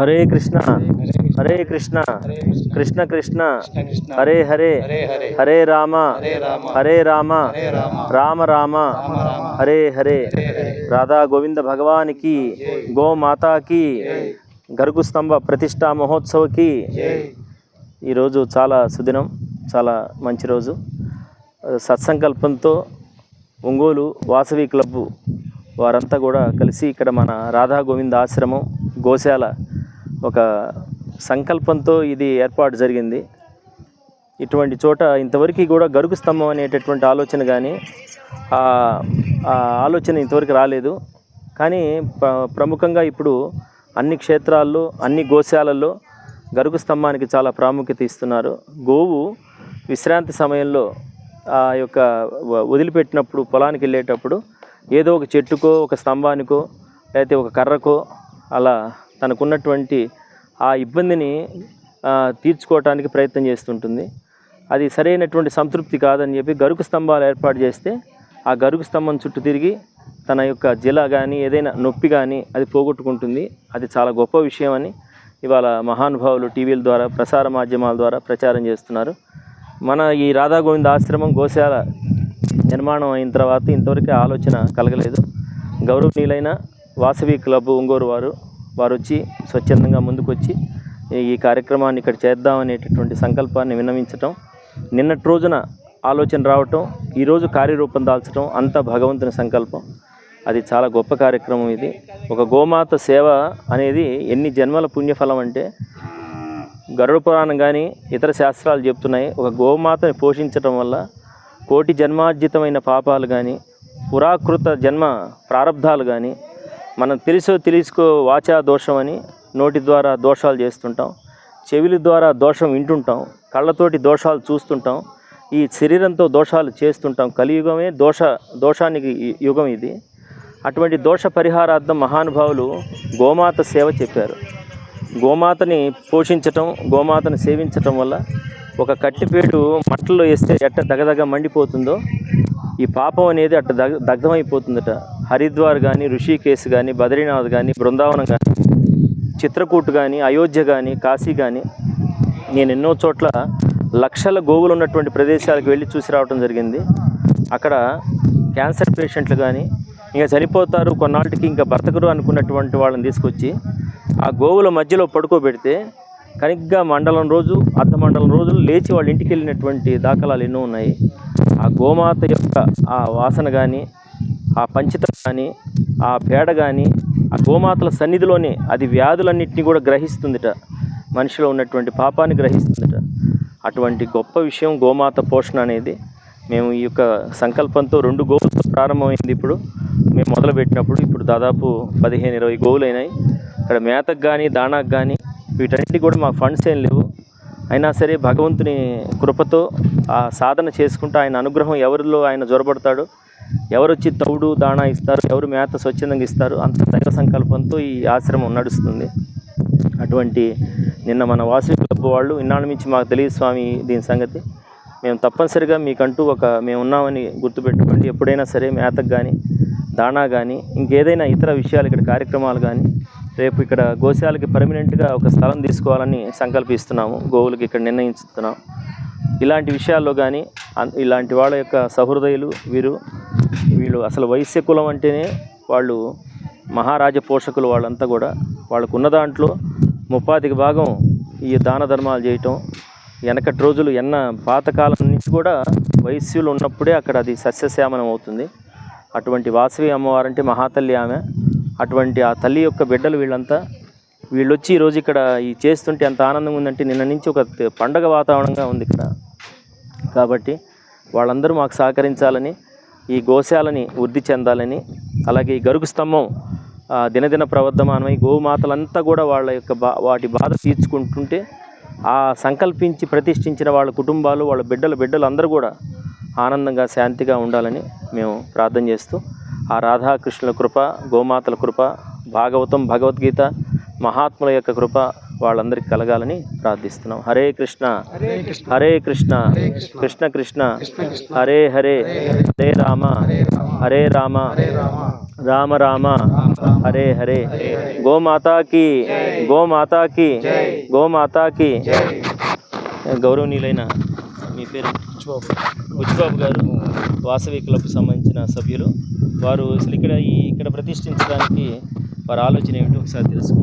హరే కృష్ణ హరే కృష్ణ కృష్ణ కృష్ణ హరే హరే హరే రామ హరే రామ రామ రామ హరే హరే రాధా గోవింద భగవానికి గో మాతాకి గరుగు స్తంభ ప్రతిష్టా మహోత్సవకి ఈరోజు చాలా సుదినం చాలా మంచి రోజు. సత్సంకల్పంతో ఒంగోలు వాసవి క్లబ్బు వారంతా కూడా కలిసి ఇక్కడ మన రాధా గోవింద ఆశ్రమం గోశాల ఒక సంకల్పంతో ఇది ఏర్పాటు జరిగింది. ఇటువంటి చోట ఇంతవరకు కూడా గరుకు స్తంభం అనేటటువంటి ఆలోచన కానీ ఆ ఆలోచన ఇంతవరకు రాలేదు. కానీ ప్రముఖంగా ఇప్పుడు అన్ని క్షేత్రాల్లో అన్ని గోశాలల్లో గరుకు స్తంభానికి చాలా ప్రాముఖ్యత ఇస్తున్నారు. గోవు విశ్రాంతి సమయంలో ఆ యొక్క వదిలిపెట్టినప్పుడు పొలానికి వెళ్ళేటప్పుడు ఏదో ఒక చెట్టుకో ఒక స్తంభానికో లేకపోతే ఒక కర్రకో అలా తనకున్నటువంటి ఆ ఇబ్బందిని తీర్చుకోవటానికి ప్రయత్నం చేస్తుంటుంది. అది సరైనటువంటి సంతృప్తి కాదని చెప్పి గరుకు స్తంభాలు ఏర్పాటు చేస్తే ఆ గరుకు స్తంభం చుట్టూ తిరిగి తన యొక్క జిల కానీ ఏదైనా నొప్పి కానీ అది పోగొట్టుకుంటుంది. అది చాలా గొప్ప విషయం అని ఇవాళ మహానుభావులు టీవీల ద్వారా ప్రసార మాధ్యమాల ద్వారా ప్రచారం చేస్తున్నారు. మన ఈ రాధా గోవింద ఆశ్రమం గోశాల నిర్మాణం అయిన తర్వాత ఇంతవరకు ఆలోచన కలగలేదు. గౌరవనీయులైన వాసవి క్లబ్ ఒంగోరు వారు వారు వచ్చి స్వచ్ఛందంగా ముందుకొచ్చి ఈ కార్యక్రమాన్ని ఇక్కడ చేద్దామనేటటువంటి సంకల్పాన్ని విన్నవించటం నిన్నటి రోజున ఆలోచన రావటం ఈరోజు కార్యరూపం దాల్చడం అంతా భగవంతుని సంకల్పం. అది చాలా గొప్ప కార్యక్రమం ఇది. ఒక గోమాత సేవ అనేది ఎన్ని జన్మల పుణ్యఫలం అంటే గరుడ పురాణం కానీ ఇతర శాస్త్రాలు చెప్తున్నాయి. ఒక గోమాతని పోషించటం వల్ల కోటి జన్మార్జితమైన పాపాలు కానీ పురాకృత జన్మ ప్రారంధాలు కానీ మనం తెలుసో తెలుసుకో వాచా దోషం అని నోటి ద్వారా దోషాలు చేస్తుంటాం. చెవిలి ద్వారా దోషం వింటుంటాం. కళ్ళతోటి దోషాలు చూస్తుంటాం. ఈ శరీరంతో దోషాలు చేస్తుంటాం. కలియుగమే దోష దోషానికి యుగం ఇది. అటువంటి దోష పరిహారార్థం మహానుభావులు గోమాత సేవ చెప్పారు. గోమాతని పోషించటం గోమాతను సేవించటం వల్ల ఒక కట్టిపేటు మట్టలో వేస్తే ఎట్ట దగదగ మండిపోతుందో ఈ పాపం అనేది అట్ట దగ్ దగ్ధమైపోతుందట. హరిద్వార్ కానీ ఋషికేశ్ కానీ బద్రీనాథ్ కానీ బృందావనం కానీ చిత్రకూట్ కానీ అయోధ్య కానీ కాశీ కానీ నేను ఎన్నో చోట్ల లక్షల గోవులు ఉన్నటువంటి ప్రదేశాలకు వెళ్ళి చూసి రావడం జరిగింది. అక్కడ క్యాన్సర్ పేషెంట్లు కానీ ఇంకా చనిపోతారు కొన్నాళ్ళకి ఇంకా బ్రతకరు అనుకున్నటువంటి వాళ్ళని తీసుకొచ్చి ఆ గోవుల మధ్యలో పడుకోబెడితే కనిగ్గా మండలం రోజు అర్ధ మండలం రోజులు లేచి వాళ్ళ ఇంటికి వెళ్ళినటువంటి దాఖలాలు ఎన్నో ఉన్నాయి. గోమాత యొక్క ఆ వాసన కానీ ఆ పంచిత కానీ ఆ పేడ కానీ ఆ గోమాతల సన్నిధిలోనే అది వ్యాధులన్నింటినీ కూడా గ్రహిస్తుందిట. మనిషిలో ఉన్నటువంటి పాపాన్ని గ్రహిస్తుందిట. అటువంటి గొప్ప విషయం గోమాత పోషణ అనేది మేము ఈ యొక్క సంకల్పంతో రెండు గోవులతో ప్రారంభమైంది ఇప్పుడు. మేము మొదలుపెట్టినప్పుడు ఇప్పుడు దాదాపు పదిహేను ఇరవై గోవులు అయినాయి ఇక్కడ మేతకు కానీ దానాకు కానీ వీటన్నిటి కూడా మాకు ఫండ్స్ ఏం లేవు. అయినా సరే భగవంతుని కృపతో ఆ సాధన చేసుకుంటూ ఆయన అనుగ్రహం ఎవరిలో ఆయన జొరబడతాడు ఎవరు వచ్చి తౌడు దాణా ఇస్తారు ఎవరు మేత స్వచ్ఛందంగా ఇస్తారు అంత దైవ సంకల్పంతో ఈ ఆశ్రమం నడుస్తుంది. అటువంటి నిన్న మన వాసవి క్లబ్ వాళ్ళు ఇన్నాళ్ళ నుంచి మాకు తెలియదు స్వామి దీని సంగతి. మేము తప్పనిసరిగా మీకంటూ ఒక మేము ఉన్నామని గుర్తుపెట్టుకోండి. ఎప్పుడైనా సరే మేతకు కానీ దాణా కానీ ఇంకేదైనా ఇతర విషయాలు ఇక్కడ కార్యక్రమాలు కానీ రేపు ఇక్కడ గోశాలకి పర్మనెంట్గా ఒక స్థలం తీసుకోవాలని సంకల్పిస్తున్నాము గోవులకి ఇక్కడ నిర్ణయించుతున్నాం. ఇలాంటి విషయాల్లో కానీ ఇలాంటి వాళ్ళ యొక్క సహృదయులు వీరు వీళ్ళు అసలు వైశ్య కులం అంటేనే వాళ్ళు మహారాజ పోషకులు వాళ్ళంతా కూడా వాళ్ళకు ఉన్న దాంట్లో ముప్పాతికి భాగం ఈ దాన ధర్మాలు చేయటం వెనకటి రోజులు ఎన్న పాతకాలం నుంచి కూడా వైశ్యులు ఉన్నప్పుడే అక్కడ అది సస్యశ్యామనం అవుతుంది. అటువంటి వాసవి అమ్మవారంటే మహాతల్లి ఆమె. అటువంటి ఆ తల్లి యొక్క బిడ్డలు వీళ్ళంతా వీళ్ళు వచ్చి ఈరోజు ఇక్కడ ఈ చేస్తుంటే ఎంత ఆనందంగా ఉందంటే నిన్న నుంచి ఒక పండగ వాతావరణంగా ఉంది ఇక్కడ. కాబట్టి వాళ్ళందరూ మాకు సహకరించాలని ఈ గోశాలని వృద్ధి చెందాలని అలాగే ఈ గరుగు స్తంభం దినదిన ప్రవర్ధమానమై గోమాతలంతా కూడా వాళ్ళ యొక్క బా వాటి బాధ తీర్చుకుంటుంటే ఆ సంకల్పించి ప్రతిష్ఠించిన వాళ్ళ కుటుంబాలు వాళ్ళ బిడ్డల బిడ్డలు అందరూ కూడా ఆనందంగా శాంతిగా ఉండాలని మేము ప్రార్థన చేస్తూ ఆ రాధాకృష్ణుల కృప గోమాతల కృప భాగవతం భగవద్గీత మహాత్ముల యొక్క కృప వాళ్ళందరికీ కలగాలని ప్రార్థిస్తున్నాం. హరే కృష్ణ. హరే కృష్ణ. కృష్ణ. కృష్ణ. హరే హరే. హరే రామ. హరే రామ. రామ. రామ. హరే హరే. గోమాతాకి. గో మాతాకి గో మాతాకి గౌరవనీయులైన మీ పేరు బుచ్చిబాబు గారు వాసవి క్లబ్ సంబంధించిన సభ్యులు. వారు అసలు ఇక్కడ ఈ ఇక్కడ ప్రతిష్ఠించడానికి వారి ఆలోచన ఏమిటో ఒకసారి తెలుసుకో